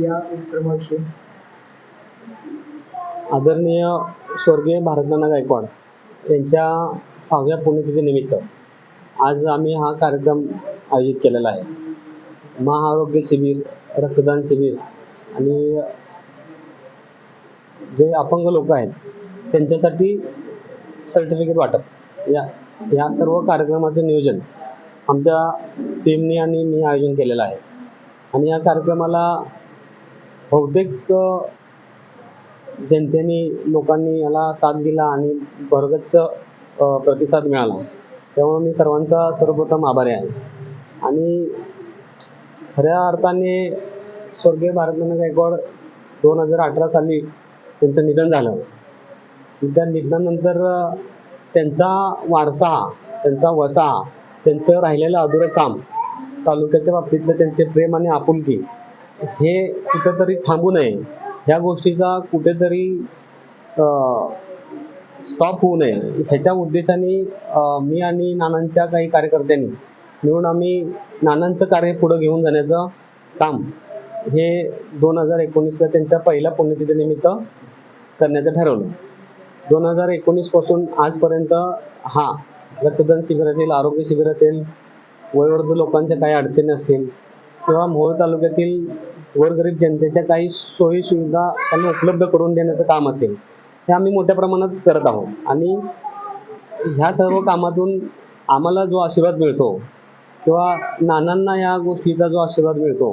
या उपक्रमाविषयी आदरणीय स्वर्गीय भारतनाना गायकवाड यांच्या सहाव्या पुण्यतिथीनिमित्त आज आम्ही हा कार्यक्रम आयोजित केलेला आहे. महाआरोग्य शिबिर रक्तदान शिबिर आणि जे अपंग लोक आहेत त्यांच्यासाठी सर्टिफिकेट वाटप. या या सर्व कार्यक्रमाचे नियोजन आमच्या टीमने आणि मी आयोजन केलेलं आहे. आणि या कार्यक्रमाला बहुतेक जनतेने लोकांनी याला साथ दिला आणि भरगच्च प्रतिसाद मिळाला. त्यामुळे मी सर्वांचा सर्वप्रथम आभारी आहे. आणि खऱ्या अर्थाने स्वर्गीय भारतनाना गायकवाड दोन हजार अठरा साली त्यांचं निधन झालं. त्या निधनानंतर त्यांचा वारसा त्यांचा वसा त्यांचं राहिलेलं अधुरं काम तालुक्याच्या बाबतीतलं त्यांचे प्रेम आणि आपुलकी हे कुठेतरी थांबू नये. ह्या गोष्टीचा कुठेतरी स्टॉप होऊ नये. ह्याच्या उद्देशाने मी आणि नानांच्या काही कार्यकर्त्यांनी मिळून आम्ही नानांचं कार्य पुढं घेऊन जाण्याचं काम हे दोन हजार एकोणीसला त्यांच्या पहिल्या पुण्यतिथीनिमित्त करण्याचं ठरवलं. दोन हजार एकोणीसपासून आजपर्यंत हा रक्तदान शिबिर असेल आरोग्य शिबिर असेल वयोवृद्ध लोकांच्या काही अडचणी असतील किंवा मोहोळ तालुक्यातील गोरगरीब जनतेच्या काही सोयी सुविधा त्यांना उपलब्ध करून देण्याचं काम असेल हे आम्ही मोठ्या प्रमाणात करत आहोत. आणि ह्या सर्व कामातून आम्हाला जो आशीर्वाद मिळतो किंवा नानांना ह्या गोष्टीचा जो आशीर्वाद मिळतो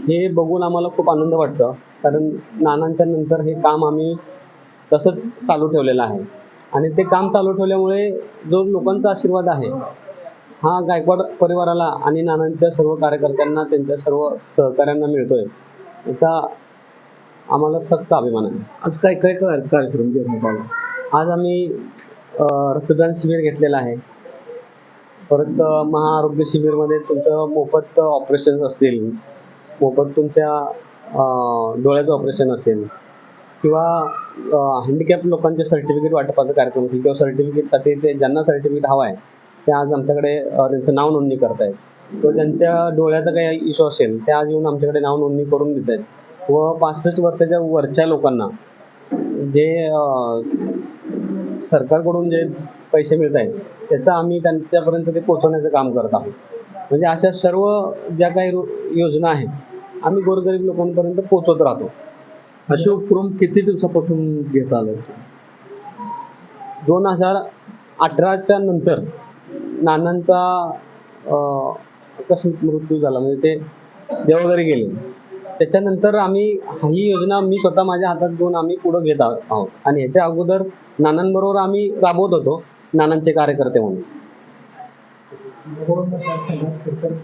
हे बघून आम्हाला खूप आनंद वाटतं. कारण नानांच्या नंतर हे काम आम्ही तसंच चालू ठेवलेलं आहे. आणि ते काम चालू ठेवल्यामुळे जो लोकांचा आशीर्वाद आहे हा गायकवाड परिवाराला आणि नानांच्या सर्व कार्यकर्त्यांना त्यांच्या सर्व सहकाऱ्यांना मिळतोय. याचा आम्हाला सक्त अभिमान आहे. आज काय काय कार्यक्रम घेण्यात आला? आज आम्ही रक्तदान शिबिर घेतलेलं आहे. परत महाआरोग्य शिबिरमध्ये तुमचं मोफत ऑपरेशन असतील मोफत तुमच्या डोळ्याचं ऑपरेशन असेल किंवा हँडिकॅप लोकांचे सर्टिफिकेट वाटपाचा कार्यक्रम असेल किंवा सर्टिफिकेटसाठी ते ज्यांना सर्टिफिकेट हवं आहे ते आज आमच्याकडे त्यांचं नाव नोंदणी करतायत. किंवा ज्यांच्या डोळ्याचा काही इश्यू असेल ते आज येऊन आमच्याकडे नाव नोंदणी करून देत आहेत व पासष्ट वर्षाच्या वरच्या लोकांना जे सरकारकडून जे पैसे मिळत आहेत त्याचं आम्ही त्यांच्यापर्यंत ते पोहोचवण्याचं काम करत आहोत. म्हणजे अशा सर्व ज्या काही योजना आहेत आम्ही गोरगरीब लोकांपर्यंत पोहोचवत राहतो. असे उपक्रम किती दिवसापासून घेत आलं दोन हजार अठराच्या नंतर नानांचा अं, आकस्मिक मृत्यू झाला. म्हणजे ते देवघरी गेले. त्याच्यानंतर आम्ही ही योजना मी स्वतः माझ्या हातात घेऊन आम्ही पुढे घेत आहो- आहोत. आणि याच्या अगोदर नानांबरोबर आम्ही राबवत होतो नानांचे कार्यकर्ते म्हणून.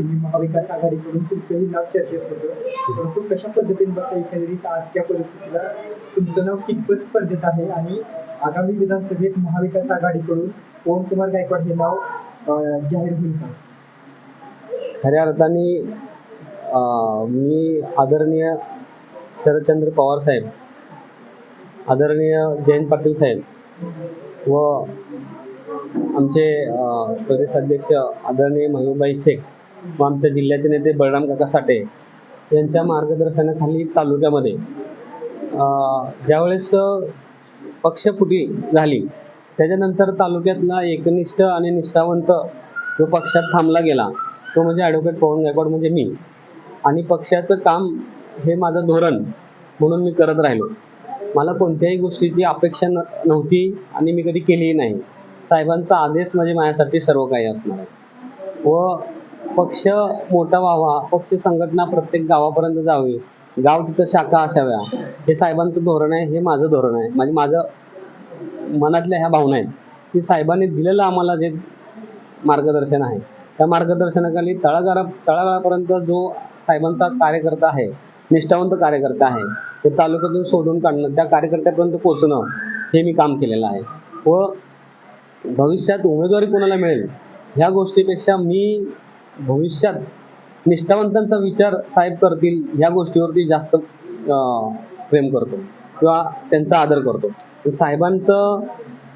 महाविकास आघाडीकडून तुमचंही नाव चर्चेत होतं परंतु कशा पद्धतीने बघता एकंदरीत आजच्या परिस्थितीला तुमचं नाव कितपत स्पर्धेत आहे? आणि आगामी विधानसभेत महाविकास आघाडीकडून ओम कुमार गायकवाड हे नाव जाहीर होईल का? खऱ्या अर्थाने मी आदरणीय शरदचंद्र पवार साहेब आदरणीय जयंत पाटील साहेब व आमचे अं, प्रदेश अध्यक्ष आदरणीय महबूबाई शेख व आमच्या जिल्ह्याचे नेते बळराम काका साठे यांच्या मार्गदर्शनाखाली तालुक्यामध्ये ज्यावेळेस पक्षपुटी झाली त्याच्यानंतर तालुक्यातला एकनिष्ठ आणि निष्ठावंत जो पक्षात थांबला गेला तो म्हणजे ॲडव्होकेट पवन गायकवाड म्हणजे मी. आणि पक्षाचं काम हे माझं धोरण म्हणून मी करत राहिलो. मला कोणत्याही गोष्टीची अपेक्षा न नव्हती आणि मी कधी केलीही नाही. साहेबांचा आदेश म्हणजे माझ्यासाठी सर्व काही असणार आहे. व पक्ष मोठा व्हावा पक्ष संघटना प्रत्येक गावापर्यंत जावी गाव तिथं शाखा असाव्या हे साहेबांचं धोरण आहे हे माझं धोरण आहे. म्हणजे माझं मनातल्या ह्या भावना आहेत की साहेबांनी दिलेलं आम्हाला जे मार्गदर्शन आहे त्या मार्गदर्शनाखाली तळागाळा तळागाळापर्यंत जो साहेबांचा कार्यकर्ता आहे निष्ठावंत कार्यकर्ता आहे ते तालुक्यातून शोधून काढणं त्या कार्यकर्त्यापर्यंत पोचणं हे मी काम केलेलं आहे. व भविष्यात उमेदवारी कोणाला मिळेल ह्या गोष्टीपेक्षा मी भविष्यात निष्ठावंतांचा विचार साहेब करतील ह्या गोष्टीवरती जास्त प्रेम करतो. किंवा त्यांचा आदर करतो. साहेबांचं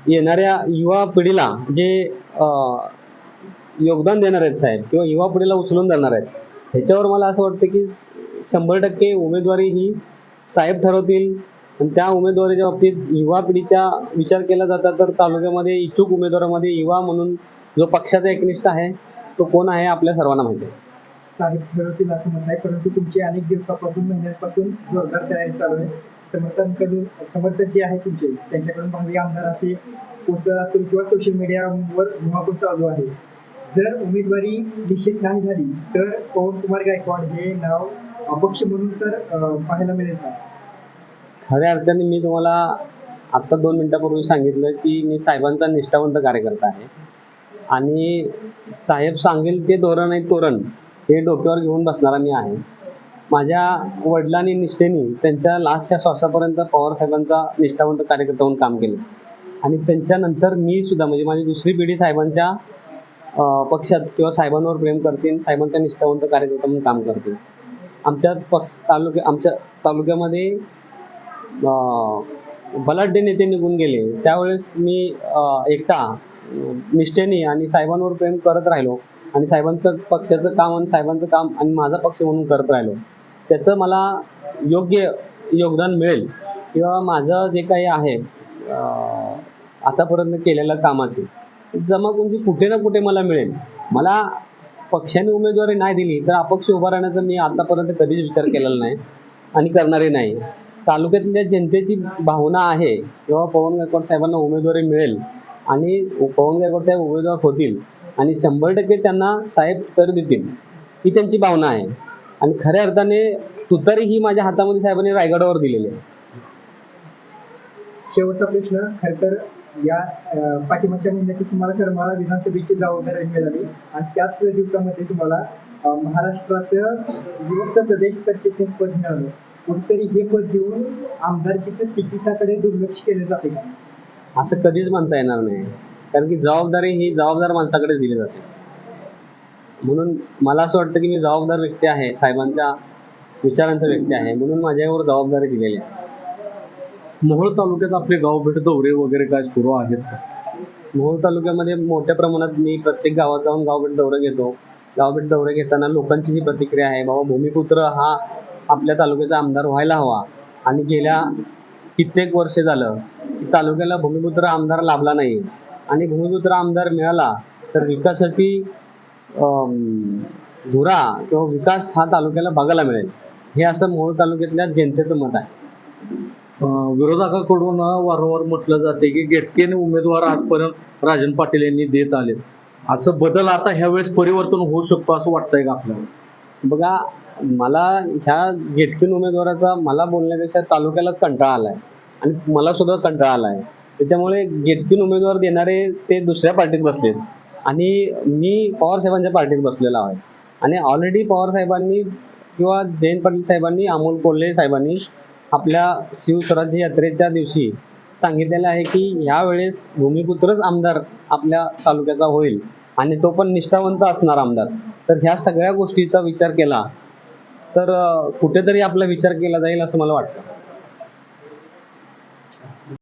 येणाऱ्या युवा पिढीला जे योगदान देणार आहेत साहेब किंवा युवा पिढीला उचलून जाणार आहेत ह्याच्यावर मला असं वाटतं की शंभर टक्के उमेदवारी ही साहेब ठरवतील. आणि त्या उमेदवारीच्या बाबतीत युवा पिढीचा विचार केला जाता तर तालुक्यामध्ये इच्छुक उमेदवारामध्ये युवा म्हणून जो पक्षाचा एकनिष्ठ आहे तो कोण आहे आपल्या सर्वांना माहिती आहे. साहेब ठरवतील असं म्हणत आहे परंतु तुमची अनेक दिवसापासून महिन्यांपासून जोरदार तयारी चालू आहे. समर्थांकडून समर्थक जे आहे तुमचे त्यांच्याकडून भावी आमदार असे पोस्टर असतील किंवा सोशल मीडियावर धुमाकूळ चालू आहे. जर उमेदवारी निश्चित नाही झाली तर पवन कुमार गायकवाड हे नाव अपक्ष म्हणून तर पाहायला मिळेल का? खऱ्या अर्थाने मी तुम्हाला आत्ता दोन मिनिटापूर्वी सांगितलं की मी साहेबांचा निष्ठावंत कार्यकर्ता आहे. आणि साहेब सांगेल ते धोरण आहे तोरण. हे डोक्यावर घेऊन बसणारा मी आहे. माझ्या वडिलांनी निष्ठेने त्यांच्या लास्टच्या श्वासापर्यंत पवार साहेबांचा निष्ठावंत कार्यकर्ता म्हणून काम केलं. आणि त्यांच्यानंतर मी सुद्धा म्हणजे माझी दुसरी पिढी साहेबांच्या पक्षात किंवा साहेबांवर प्रेम करते आणि साहेबांच्या निष्ठावंत कार्यकर्ता म्हणून काम करते आमच्या पक्ष तालुक्या आमच्या तालुक्यामध्ये बलाढ्य नेते निघून गेले. त्यावेळेस मी एकटा निष्ठेनी निष्ठेने आणि साहेबांवर प्रेम करत राहिलो. आणि साहेबांचं पक्षाचं काम आणि साहेबांचं काम आणि माझा पक्ष म्हणून करत राहिलो. त्याचं मला योग्य योगदान मिळेल. किंवा माझं जे काही आहे आतापर्यंत केलेल्या कामाचे जमापुंजी कुठे ना कुठे मला मिळेल. मला पक्षाने उमेदवारी नाही दिली तर अपक्ष उभा राहण्याचा मी आतापर्यंत कधीच विचार केलेला नाही आणि करणारे नाही. तालुक्यातल्या जनतेची भावना आहे किंवा पवन गायकवाड साहेबांना उमेदवारी मिळेल आणि पवन गायकवाड साहेब उमेदवार होतील आणि शंभर टक्के त्यांना साहेब तर देतील ही त्यांची भावना आहे. आणि खऱ्या अर्थाने तुतारी ही माझ्या हातामध्ये साहेबांनी रायगडावर दिलेली आहे. शेवटचा प्रश्न खर तर या पाठिंबाच्या महिन्याची तुम्हाला करमाळा विधानसभेची जबाबदारी मिळाली आणि त्याच दिवसामध्ये तुम्हाला महाराष्ट्राचं विभक्त प्रदेश सरचिटणीस पद मिळालं. कुठेतरी हे पद देऊन आमदारकीचं तिकिटाकडे दुर्लक्ष केले जाते का? असं कधीच म्हणता येणार नाही. कारण की जबाबदारी ही जबाबदार माणसाकडेच दिली जाते. म्हणून मला असं वाटतं की मी जबाबदार व्यक्ती आहे साहेबांच्या विचारांचा व्यक्ती आहे म्हणून माझ्यावर जबाबदारी दिलेली आहे. मोहोळ तालुक्यात आपले गावभेट दौरे वगैरे काय सुरू आहेत? मोहोळ तालुक्यामध्ये मोठ्या प्रमाणात मी प्रत्येक गावात जाऊन गावभेट दौरे घेतो. गावभेट दौरे घेताना लोकांची ही प्रतिक्रिया आहे बाबा भूमिपुत्र हा आपल्या तालुक्याचा आमदार व्हायला हवा. आणि गेल्या कित्येक वर्ष झालं की तालुक्याला भूमिपुत्र आमदार लाभला नाही. आणि भूमिपुत्र आमदार मिळाला तर विकासाची धुरा किंवा विकास हा तालुक्याला बघायला मिळेल. हे असं मोहोळ तालुक्यातल्या जनतेचं मत आहे. विरोधकाकडून वारंवार म्हटलं जाते की गेटकेने उमेदवार आजपर्यंत राजन पाटील यांनी देत आले असं बदल आता ह्या वेळेस परिवर्तन होऊ शकतो असं वाटतंय का आपल्याला? बघा मला ह्या गेटकीन उमेदवाराचा मला बोलण्यापेक्षा तालुक्यालाच कंटाळा आलाय. आणि मला सुद्धा कंटाळा आलाय. त्याच्यामुळे गेटकीन उमेदवार देणारे ते दुसऱ्या पार्टीत बसलेत. आणि मी पवार साहेबांच्या पार्टीत बसलेला आहे. आणि ऑलरेडी पवार साहेबांनी किंवा जयंत पाटील साहेबांनी अमोल कोल्हे साहेबांनी आपल्या शिवस्वराज्य यात्रेच्या दिवशी सांगितलेलं आहे की यावेळेस भूमिपुत्रच आमदार आपल्या तालुक्याचा होईल आणि तो पण निष्ठावंत असणार आमदार. तर ह्या सगळ्या गोष्टीचा विचार केला तर कुठेतरी आपला विचार केला जाईल असं मला वाटतं.